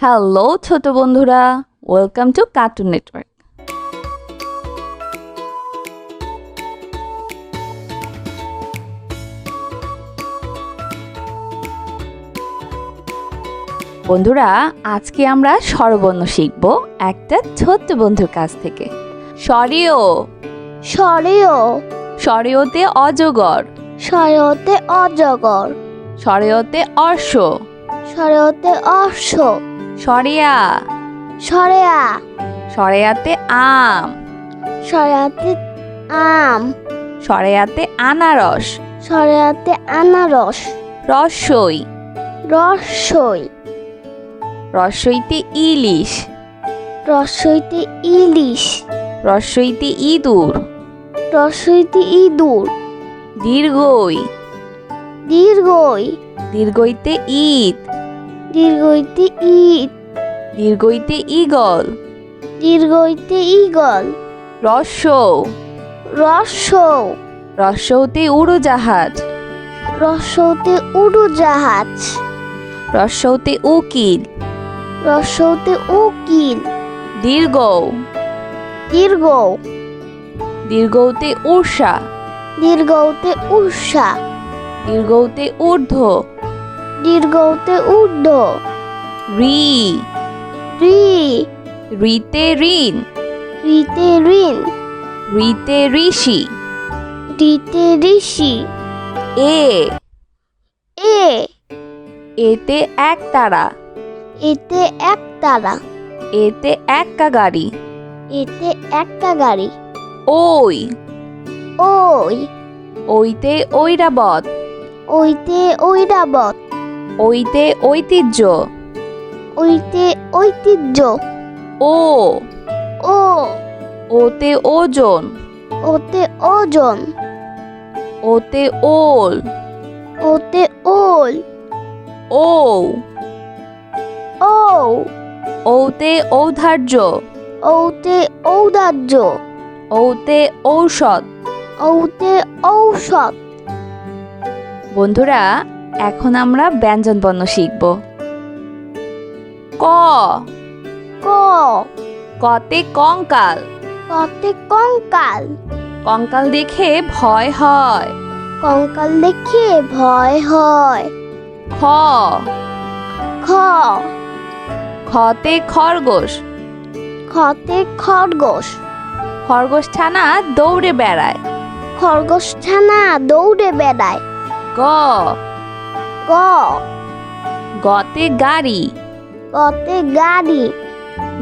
Hello ছোট বন্ধুরা। Welcome to cartoon network বন্ধুরা আজকে আমরা স্বরবর্ণ শিখব একটা ছোট্ট বন্ধুর কাছ থেকে। সরিও সরেও সরেওতে অজগর। সরেওতে অজগর। সরেওতে অর্শ। সরেওতে অর্শ। সরেয়া। সরেয়া। সরেয়াতে আম। সরেয়াতে আম। সরেয়াতে আনারস। সরেয়াতে আনারস। রসই। রসই। রসইতে ইলিশ। রসইতে ইলিশ। রসইতে ইঁদুর। রসইতে ইঁদুর। দীর্ঘই। দীর্ঘই। দীর্ঘইতে ঈদ দীর্ঘইতে ঈদ। দীর্ঘইতে ইগল দীর্ঘইতে ইগল রস্য রস রস্যতে উড়োজাহাজ। রসৌতে উড়োজাহাজ। রস্যতে উকিল। রসৌতে উকিল। দীর্ঘ। দীর্ঘ। দীর্ঘতে উষা দীর্ঘতে উষা দীর্ঘতে ঊর্ধ্ব। দীর্ঘতে ঊর্ধ্ব। রি। রি। রিতে ঋণ। রিতে ঋণ। রিতে ঋষি। রিতে ঋষি। এ। এ। এতে এক তারা। এতে এক তারা। এতে একা গাড়ি। এতে একটা গাড়ি। ওই। ওই। ওইতে ঐরাবত। ওইতে ঐরাবত। ওইতে ঐতিহ্য। ওইতে ঐতিহ্য। ও। ও। ওতে ওজন। ওতে ওজন। ওতে ওল। ওতে ওল। ও ও। ওতে ঔধার্য। ওতে ঔদার্য ওতে ঔষধ। ওতে ঔষধ। বন্ধুরা এখন আমরা ব্যঞ্জন বর্ণ শিখব। ক। ক। কতে কঙ্কাল। কতে কঙ্কাল। কঙ্কাল দেখে ভয় হয়। কঙ্কাল দেখে ভয় হয়। খ। খ। খতে খরগোশ। খতে খরগোশ। খরগোশ ছানা দৌড়ে বেড়ায়। খরগোশ ছানা দৌড়ে বেড়ায়। গ। গ। গতে গাড়ি। গতে গাড়ি।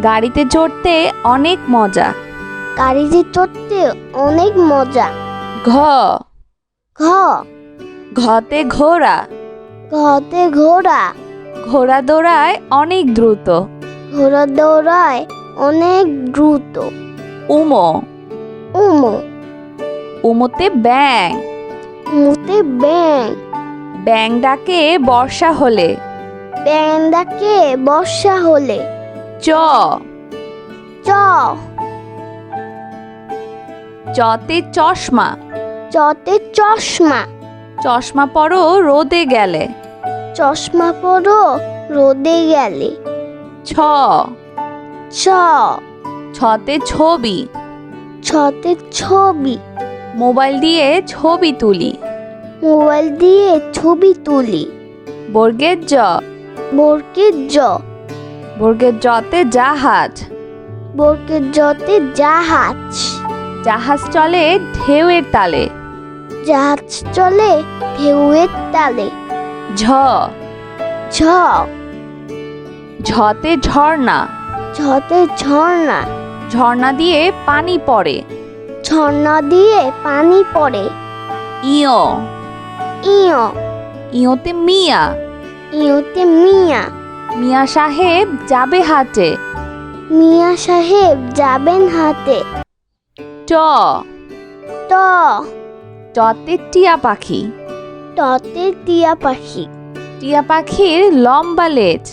গাড়িতে চড়তে অনেক মজা। গাড়িতে চড়তে অনেক মজা। ঘ। ঘ। ঘতে ঘোড়া। ঘতে ঘোড়া। ঘোড়া দৌড়ায় অনেক দ্রুত। ঘোড়া দৌড়ায় অনেক দ্রুত। উমো। উমো। উমোতে ব্যাং মুতে ব্যাং ব্যাং ডাকে বর্ষা হলে। ব্যান্ডাকে বর্ষা হলে। চ। চ। চতে চশমা। চতে চশমা। চশমা পরো রোদে গেলে। চশমা পরো রোদে গেলে। ছ। ছ। ছতে ছবি। ছতে ছবি। মোবাইল দিয়ে ছবি তুলি। মোবাইল দিয়ে ছবি তুলি। বর্গের জ। বরকের জ। বর্গের জতে জাহাজ। বরকের জতে জাহাজ। জাহাজ চলে ঢেউয়ের তালে। জাহাজ চলে ঢেউয়ের তালে। ঝ। ঝ। ঝতে ঝর্ণা। ঝতে ঝর্ণা। ঝর্ণা দিয়ে পানি পড়ে। ঝর্ণা দিয়ে পানি পড়ে। ইয়। ইয় ইয়তে মিয়া ইয়তে মিয়া মিয়া সাহেব যাবে হাটে মিয়া সাহেব যাবেন হাতে ট ট টতে টিয়া পাখি ততে টিয়া পাখি টিয়া পাখির লম্বা লেজ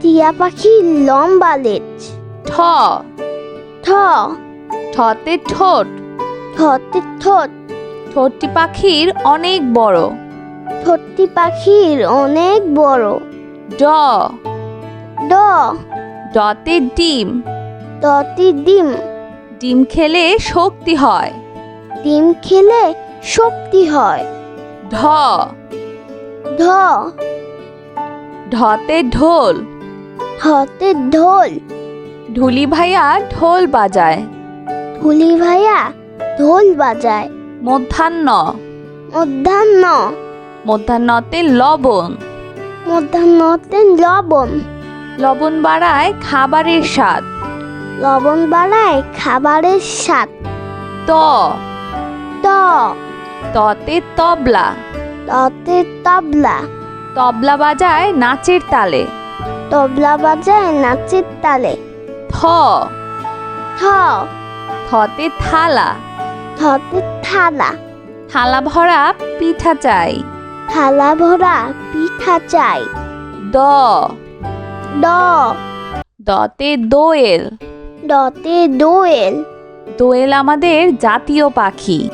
টিয়া পাখি লম্বা লেজ ঠ ঠ ঠতে ঠোঁট ঠতে ঠোঁট ঠোঁটটি পাখির অনেক বড়। ঠোঁটটি পাখির অনেক বড়। ড। ড। ডতে ডিম। ডতে ডিম। ডিম খেলে শক্তি হয়। ডিম খেলে শক্তি হয়। ঢ। ঢ। ঢতে ঢোল। হতে ঢোল। ঢুলি ভাইয়া ঢোল বাজায়। ঢুলি ভাইয়া ঢোল বাজায়। মধ্যাহ্ন। মধ্যাহ্ন। মধ্যাহ্নতে লবণ। মধ্যাহ্নতে লবণ। লবণ বাড়ায় খাবারের স্বাদ। লবণ বাড়ায় খাবারের স্বাদ। ত। ত। ততে তবলা। ততে তবলা। তবলা বাজায় নাচের তালে। তবলা বাজায় নাচের তালে। থ। থ। থতে থালা। থতে থালা। থালা ভরা পিঠা চাই। থালা ভরা পিঠা চাই। দ। ড দতে দোয়েল। ডতে দোয়েল। দোয়েল আমাদের জাতীয় পাখি।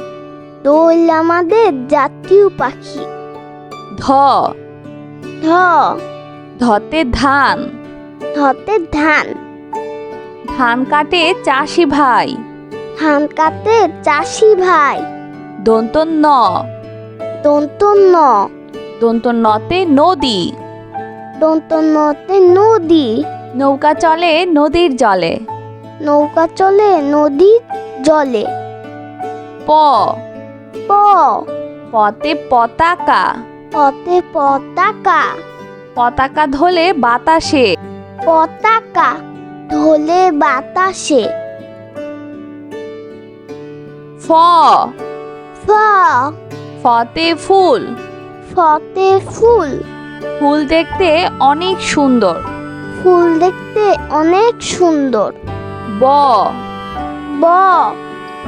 দোয়েল আমাদের জাতীয় পাখি। ধ। ধ। ধতে ধান। ধতে ধান। ধান কাটে চাষি ভাই। ধান কাটে চাষি ভাই। দন্ত ন দন্ত ন দন্ত নতে নদী। দন্ত নতে নদী। নৌকা চলে নদীর জলে। নৌকা চলে নদীর জলে। প। প। পতে পতাকা। পথে পতাকা। পতাকা ধলে বাতাসে। পতাকা ধলে বাতাসে। ফ। ফ। ফতে ফুল। ফতে ফুল। ফুল দেখতে অনেক সুন্দর। ফুল দেখতে অনেক সুন্দর। ব। ব।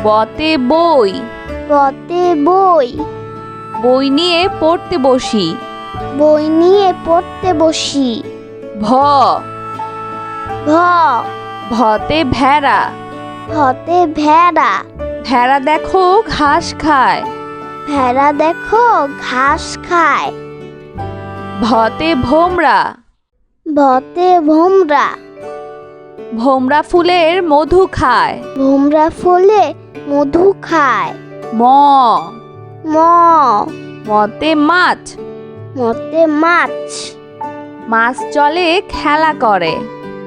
বতে বই। বতে বই। বই নিয়ে পড়তে বসি। বই নিয়ে পড়তে বসি। ভ। ভ। ভতে ভেড়া। হতে ভেড়া। ভেড়া দেখো ঘাস খায়। ভেড়া দেখো ঘাস খায়। ভতে ভোমরা। ভতে ভোমরা। ভোমরা ফুলের মধু খায়। ভোমরা ফুলে মধু খায়। ম। ম। মতে মাছ। মতে মাছ। মাছ চলে খেলা করে।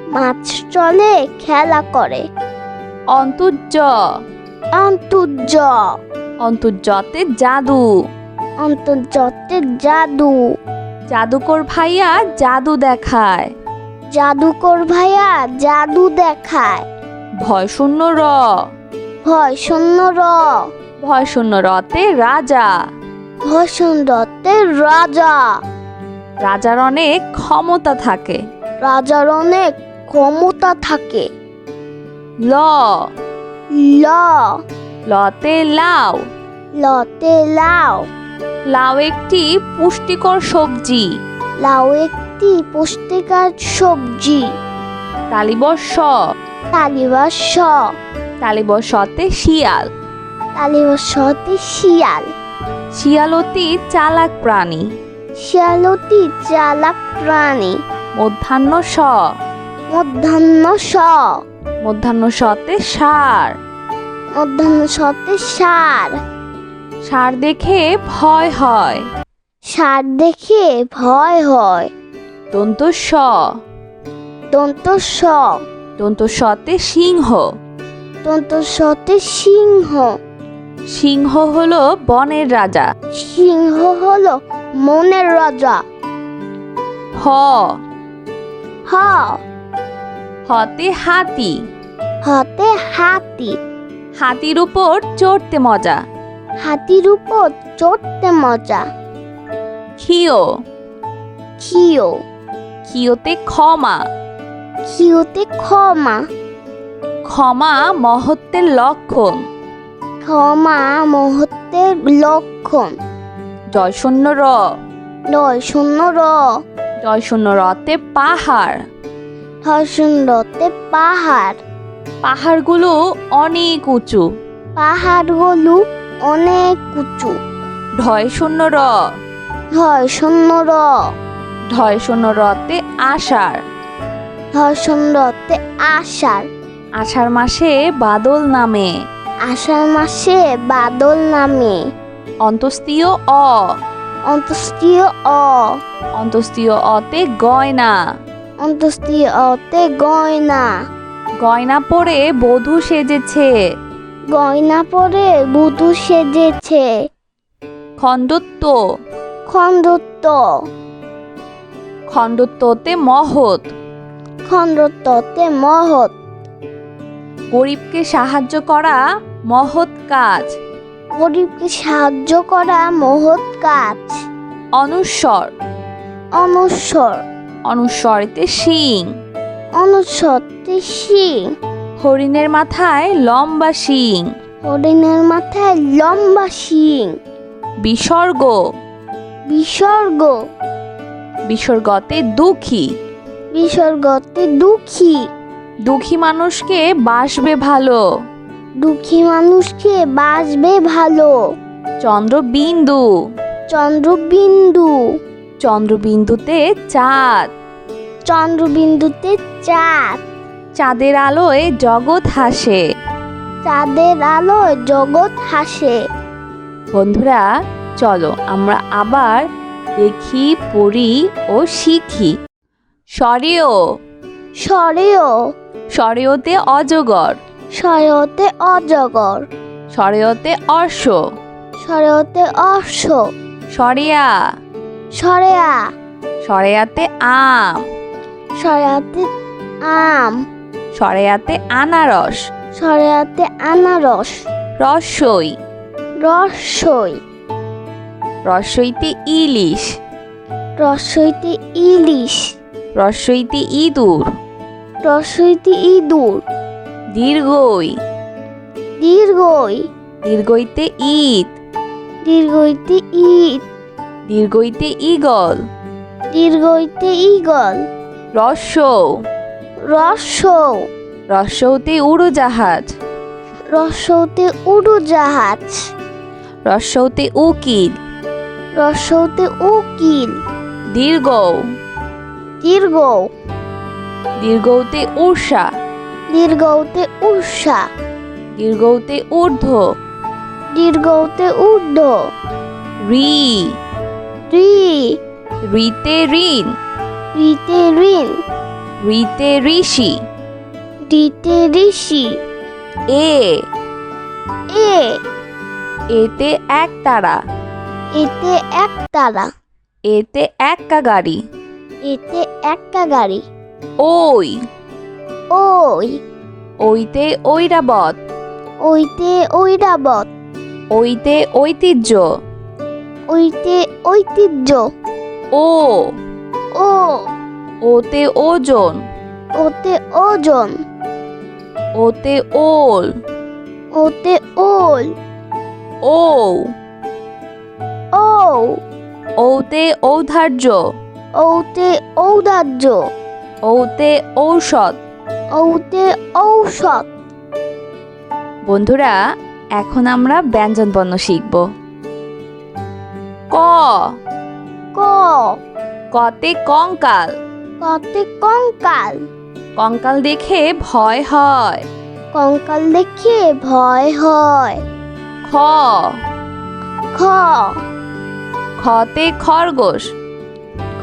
মাছ চলে খেলা করে। অন্তর্য। অন্তর্য। অন্তর্যতে জাদু। অন্তর্জতে জাদু। জাদুকর ভাইয়া জাদু দেখায়। জাদুকর ভাইয়া জাদু দেখায়। ভয় শূন্য র। ভয় শূন্য র। ভয় শূন্য রতে রাজা। ভয় শূন্যতে রাজা। রাজার অনেক ক্ষমতা থাকে। রাজার অনেক ক্ষমতা থাকে। ল। ল। লতে লাউ লতে লাউ লাউ একটি পুষ্টিকর সবজি। লাউ একটি পুষ্টিকর সবজি। তালিবর্ষ। তালিবাস স তালিবর্ষতে শিয়াল। তালিবাস সতে শিয়াল। শিয়াল অতি চালাক প্রাণী। শিয়ালতি চালাক প্রাণী। মধ্যাহ্ন স মধ্যাহ্ন স মধ্যাহ্ন সতে সার। মধ্যাহ্ন সতে সার। সার দেখে ভয় হয়। সার দেখে ভয় হয়। দন্ত স দন্ত স দন্ত সতে সিংহ। দন্ত সতে সিংহ। সিংহ হলো বনের রাজা। সিংহ হলো মনের রাজা। হ। হ। হতে হাতি। হতে হাতি। হাতির উপর চড়তে মজা। হাতির উপর চড়তে মজা। খিও খিও খিওতে ক্ষমা। খিওতে ক্ষমা। ক্ষমা মহত্বের লক্ষণ। ক্ষমা মুহূর্তের লক্ষণ। জয় শূন্য র। নয় শূন্য র। জয় শূন্য রতে পাহাড়। শূন্যতে পাহাড়। পাহাড়গুলো অনেক উঁচু। পাহাড়গুলো অনেক উঁচু। ঢয় শূন্য র হয় শূন্য র ঢয় শূন্য রতে আষাঢ়। ধর্ষণ রতে আষাঢ়। আষাঢ় মাসে বাদল নামে। আষাঢ় মাসে বাদল নামে। অন্তস্তীয় অ। অন্তস্তীয় অ। অন্তস্তীয় অতে গয়না। অন্তস্তীয় অতে গয়না। গয়না পরে বধূ সেজেছে। গয়না পরে বুধু সেজেছে। খণ্ডত্ব খণ্ডত্ব খণ্ডত্বতে মহৎ। খণ্ডত্বতে মহৎ। গরিবকে সাহায্য করা মহৎ কাজ। গরিবকে সাহায্য করা মহৎ কাজ। অনুস্বর অনুস্বর অনুস্বরেতে শিং। অনুসরতে শিং। হরিণের মাথায় লম্বা শিং। হরিণের মাথায় লম্বা শিং। বিসর্গ। বিসর্গ। বিসর্গতে দুঃখী। বিসর্গতে দুঃখী। দুঃখী মানুষকে বাসবে ভালো। দুঃখী মানুষকে বাসবে ভালো। চন্দ্রবিন্দু। চন্দ্রবিন্দু। চন্দ্রবিন্দুতে চাঁদ। চন্দ্রবিন্দুতে চাঁদ। চাঁদের আলোয় জগৎ হাসে। চাঁদের আলোয় জগৎ হাসে। বন্ধুরা চলো আমরা আবার দেখি পড়ি ও শিখি। স্বরেয় স্বরেও। স্বরেয়তে অজগর। স্বরেওতে অজগর। স্বরেয়তে অর্শ। স্বরেওতে অর্শ। সরেয়া সরেয়া। সরেয়াতে আম। সরেয়াতে আম। সরেয়াতে আনারস। সরেয়াতে আনারস। রসই। রসই। রসইতে ইলিশ। রসইতে ইলিশ। রসইতে ইঁদুর। রসইতে ইঁদুর। দীর্ঘই। দীর্ঘই। দীর্ঘইতে ঈদ দীর্ঘইতে ঈদ দীর্ঘইতে ইগল দীর্ঘইতে ইগল রস্য রসৌ রস্যতে উড়োজাহাজ। রসৌতে উড়োজাহাজ। রস্যতে উকিল। রসৌতে উকিল। দীর্ঘ দীর্ঘ দীর্ঘতে উষা দীর্ঘতে উষা দীর্ঘতে ঊর্ধ্ব। দীর্ঘতে ঊর্ধ্ব। রি। রি। রিতে ঋণ। রিতে ঋণ। রিতে ঋষি। রিতে ঋষি। এ। এ। এতে এক তারা। এতে এক তারা। এতে এক্কা গাড়ি এতে একটা গাড়ি ওই। ওই। ওইতে ঐরাবত। ওইতে ঐরাবত। ওইতে ঐতিহ্য। ওইতে ঐতিহ্য। ও। ও। ওতে ওজন। ওতে ওজন। ওতে ওল। ওতে ওল। ও। ও। ওতে ঔধার্য। ওতে ঔদার্য ওতে ঔষধ। ওতে ঔষধ। বন্ধুরা এখন আমরা ব্যঞ্জনবর্ণ শিখব। ক। ক। কতে কঙ্কাল। কতে কঙ্কাল। কঙ্কাল দেখে ভয় হয়। কঙ্কাল দেখে ভয় হয়। খ। খ। খতে খরগোশ।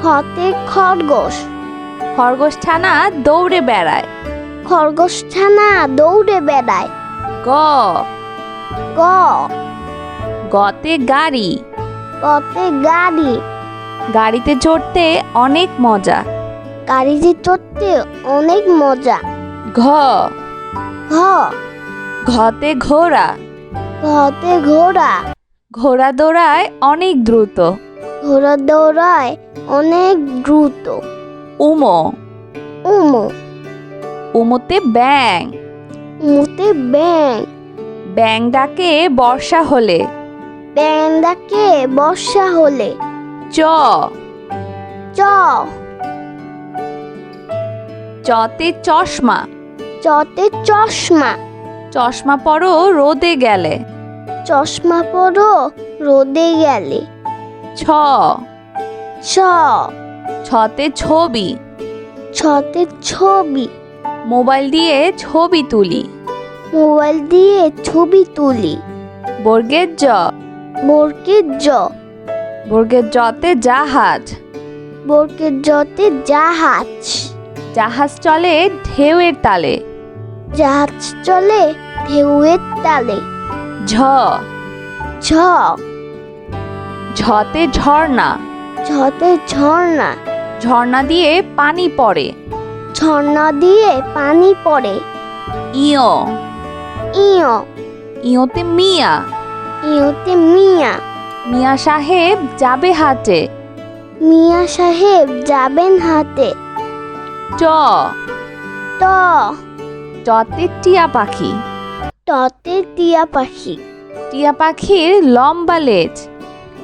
খতে খরগোশ। খরগোশ ছানা দৌড়ে বেড়ায়। খরগোশ ছানা দৌড়ে বেড়ায়। গ। গ। গতে গাড়ি। কতে গাড়ি। গাড়িতে চড়তে অনেক মজা। গাড়িতে চড়তে অনেক মজা। ঘ। ঘ। ঘতে ঘোড়া। ঘতে ঘোড়া। ঘোড়া দৌড়ায় অনেক দ্রুত। ঘোড়া দৌড়ায় অনেক দ্রুত। উমো। উমো। উমোতে ব্যাং মুতে ব্যাং ব্যাং ডাকে বর্ষা হলে। ব্যান্ডাকে বর্ষা হলে। চ। চ। চতে চশমা। চতে চশমা। চশমা পরো রোদে গেলে। চশমা পরো রোদে গেলে। ছ। ছ। ছতে ছবি। ছতে ছবি। মোবাইল দিয়ে ছবি তুলি। মোবাইল দিয়ে ছবি তুলি। বর্গের জ। বর্গের জ। বর্গের জতে জাহাজ। বর্গের জতে জাহাজ। জাহাজ চলে ঢেউয়ের তালে। জাহাজ চলে ঢেউয়ের তালে। ঝ। ঝ। ঝতে ঝর্ণা। ঝতে ঝর্ণা। ঝর্ণা দিয়ে পানি পড়ে। ঝর্ণা দিয়ে পানি পড়ে। ইয়। ইয়। ইয়তে মিয়া। ইয়তে মিয়া। মিয়া সাহেব যাবে হাটে মিয়া সাহেব যাবেন হাতে। ট। ত টতে টিয়া পাখি। ততে টিয়া পাখি। টিয়া পাখির লম্বা লেজ।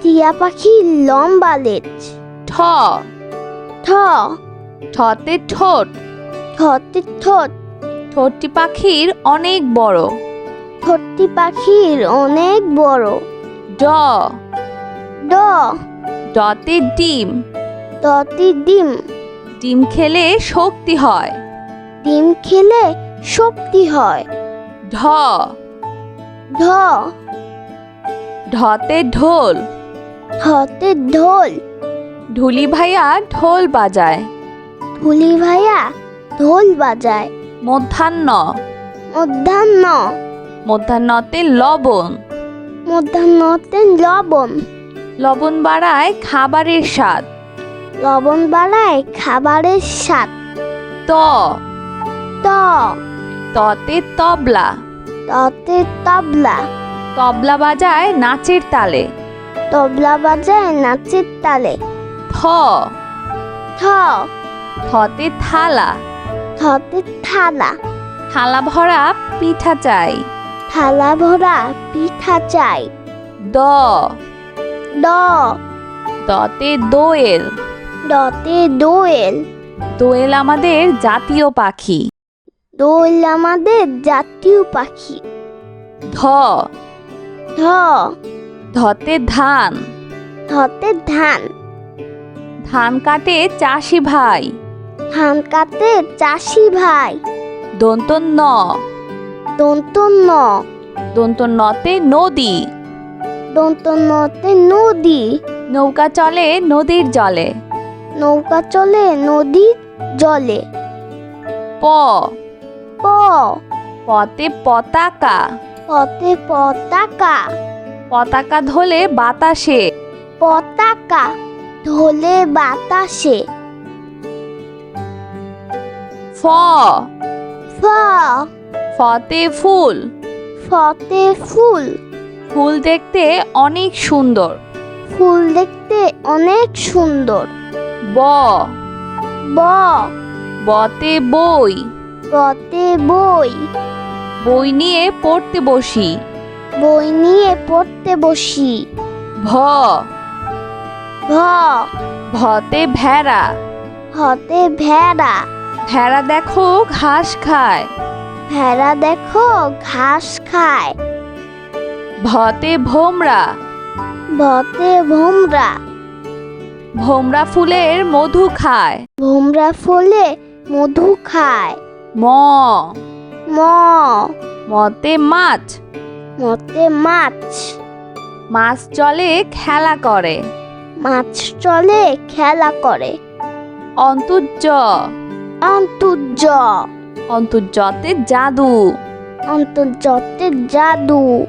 টিয়া পাখি লম্বা লেজ। ঠ। ঠ। ঠতে ঠোঁট। ঠতে ঠোঁট। ঠোঁটটি পাখির অনেক বড়। ঠোঁটটি পাখির অনেক বড়। ড। ড। ডতে ডিম। ততে ডিম। ডিম খেলে শক্তি হয়। ডিম খেলে শক্তি হয়। ঢ। ঢ। ঢতে ঢোল। ঢতে ঢোল। ঢুলি ভাইয়া ঢোল বাজায়। ধুলি ভাইয়া ঢোল বাজায়। মধ্যাহ্ন। মধ্যাহ্ন। মধ্যাহ্নতে লবণ। মধ্যাহ্নতে লবণ। লবণ বাড়ায় খাবারের স্বাদ। লবণ বাড়ায় খাবারের স্বাদ। ত। ত। ততে তবলা। ততে তবলা। তবলা বাজায় নাচের তালে। তবলা বাজায় নাচের তালে। থ। থ। থতে থালা। থতে থালা। থালা ভরা পিঠা চাই। থালা ভরা পিঠা চাই। দ। দ। দতে দোয়েল। ডতে দোয়েল। দোয়েল আমাদের জাতীয় পাখি। দোয়েল আমাদের জাতীয় পাখি। ধ। ধ। ধতে ধান। ধতে ধান। ধান কাটে চাষি ভাই। ধান কাটে চাষি ভাই। দন্ত ন দন্ত ন দন্ত নতে নদী। দন্ত নতে নদী। নৌকা চলে নদীর জলে। নৌকা চলে নদীর জলে। প। প। পতে পতাকা। পথে পতাকা। পতাকা ধলে বাতাসে। পতাকা ধলে বাতাসে। ফ। ফ। ফতে ফুল। ফতে ফুল। ফুল দেখতে অনেক সুন্দর। ফুল দেখতে অনেক সুন্দর। ব। ব। বতে বই। গতে বই। বই নিয়ে পড়তে বসি। বই নিয়ে পড়তে বসি। ভ। ভ। ভতে ভেড়া। হতে ভেড়া। ভেড়া দেখো ঘাস খায়। ভেড়া দেখো ঘাস খায়। ভতে ভোমরা। ভতে ভোমরা। ভোমরা ফুলের মধু খায়। ভোমরা ফুলে মধু খায়। ম। ম। মতে মাছ। মতে মাছ। মাছ চলে খেলা করে। মাছ চলে খেলা করে। অন্তর্য। অন্তর্য। অন্তর্যতে জাদু। অন্তর্জতে জাদু।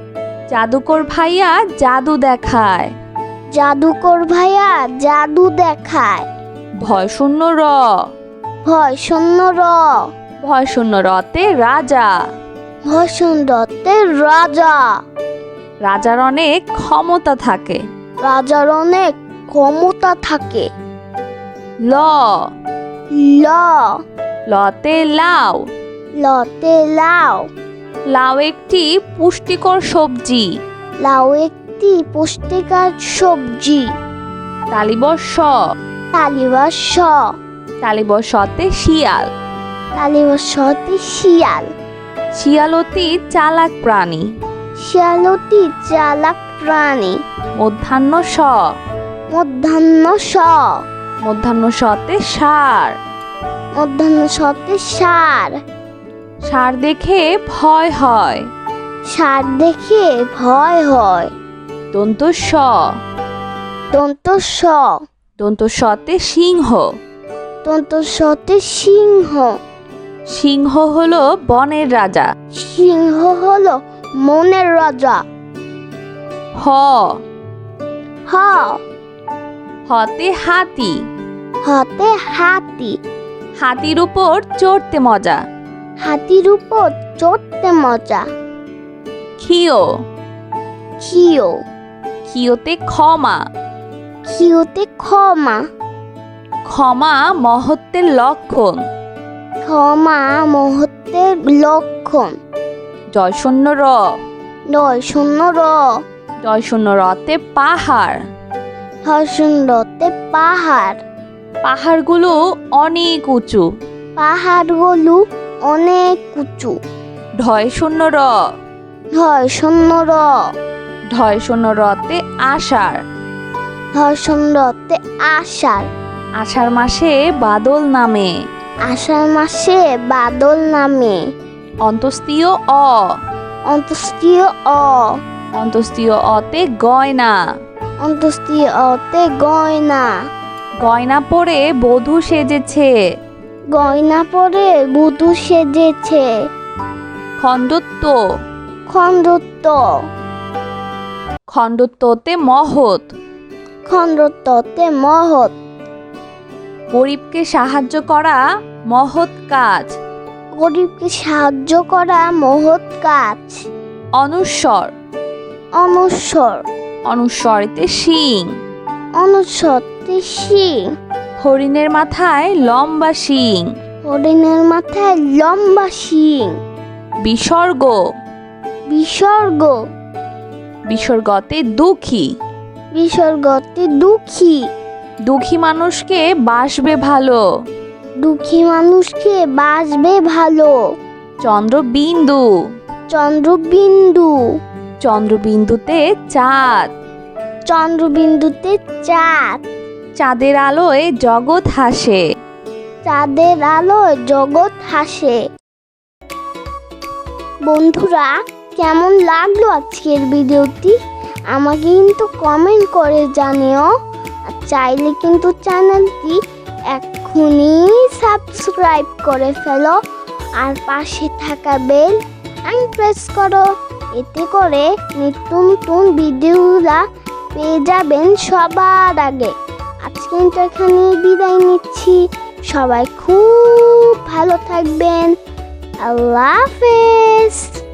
জাদুকর ভাইয়া জাদু দেখায়। জাদুকর ভাইয়া জাদু দেখায়। ভয় শূন্য র। ভয় শূন্য র। ভয় শূন্য রতে রাজা। ভয় শূন্যতে রাজা। রাজার অনেক ক্ষমতা থাকে। রাজার অনেক ক্ষমতা থাকে। ল। ল। লতে লাউ লতে লাউ লাউ একটি পুষ্টিকর সবজি। লাউ একটি পুষ্টিকর সবজি। তালিবর্ষ। তালিবার স তালিবর সতে শিয়াল। তালিবার সতে শিয়াল। শিয়াল অতি চালাক প্রাণী। শিয়ালটি চালাক প্রাণী। মধ্যাহ্ন স মধ্যাহ্ন স মধ্যাহ্ন সতে সার। মধ্যাহ্ন সতে সার। সার দেখে ভয় হয়। সার দেখে ভয় হয়। দন্ত স দন্ত স দন্ত সতে সিংহ। দন্ত সতে সিংহ। সিংহ হলো বনের রাজা। সিংহ হলো মনের রাজা। হ। হ। হতে হাতি। হতে হাতি। হাতির উপর চড়তে মজা। হাতির উপর চড়তে মজা। খিও খিও খিওতে ক্ষমা। খিওতে ক্ষমা। ক্ষমা মহত্বের লক্ষণ। ক্ষমা মুহূর্তের লক্ষণ। জয় শূন্য র। নয় শূন্য র। জয় শূন্য রতে পাহাড়। হর্ষণরতে পাহাড়। পাহাড়গুলো অনেক উঁচু। পাহাড়গুলো অনেক উঁচু। ঢয় শূন্য র। হয় শূন্য র। ঢয় শূন্য রতে আষাঢ়। হর্ষণরতে আষাঢ়। আষাঢ় মাসে বাদল নামে। আষাঢ় মাসে বাদল নামে। অন্তস্তীয় অ। অন্তস্তীয় অ। অন্তস্তীয় অতে গয়না। অন্তস্তীয় অতে গয়না। গয়না পরে বধূ সেজেছে। গয়না পরে বুধু সেজেছে। খণ্ডত্ব। খণ্ডত্ব। খণ্ডত্বতে মহৎ। খণ্ডত্বতে মহৎ। গরিবকে সাহায্য করা মহৎ কাজ। গরিবকে সাহায্য করা মহৎ কাজ। অনুস্বর অনুস্বর অনুস্বরেতে শিং। অনুসরতে শিং। হরিণের মাথায় লম্বা শিং। হরিণের মাথায় লম্বা শিং। বিসর্গ। বিসর্গ। বিসর্গতে দুঃখী। বিসর্গতে দুঃখী। দুঃখী মানুষকে বাসবে ভালো। দুঃখী মানুষকে বাসবে ভালো। চন্দ্রবিন্দু। চন্দ্রবিন্দু। চন্দ্রবিন্দুতে চাঁদ। চন্দ্রবিন্দুতে চাঁদ। চাঁদের আলোয় জগৎ হাসে। চাঁদের আলোয় জগৎ হাসে। বন্ধুরা, কেমন লাগল আজকের ভিডিওটি? আমাকে কিন্তু কমেন্ট করে জানিও। চাইলে কিন্তু চ্যানেলটি এক্ষুনি সাবস্ক্রাইব করে ফেলো। আর পাশে থাকা বেল আইন প্রেস করো। এতে করে নিত্য নতুন ভিডিওগুলা পেয়ে যাবেন সবার আগে। আজকে কিন্তু এখানে বিদায় নিচ্ছি। সবাই খুব ভালো থাকবেন। আল্লাহ হাফেজ।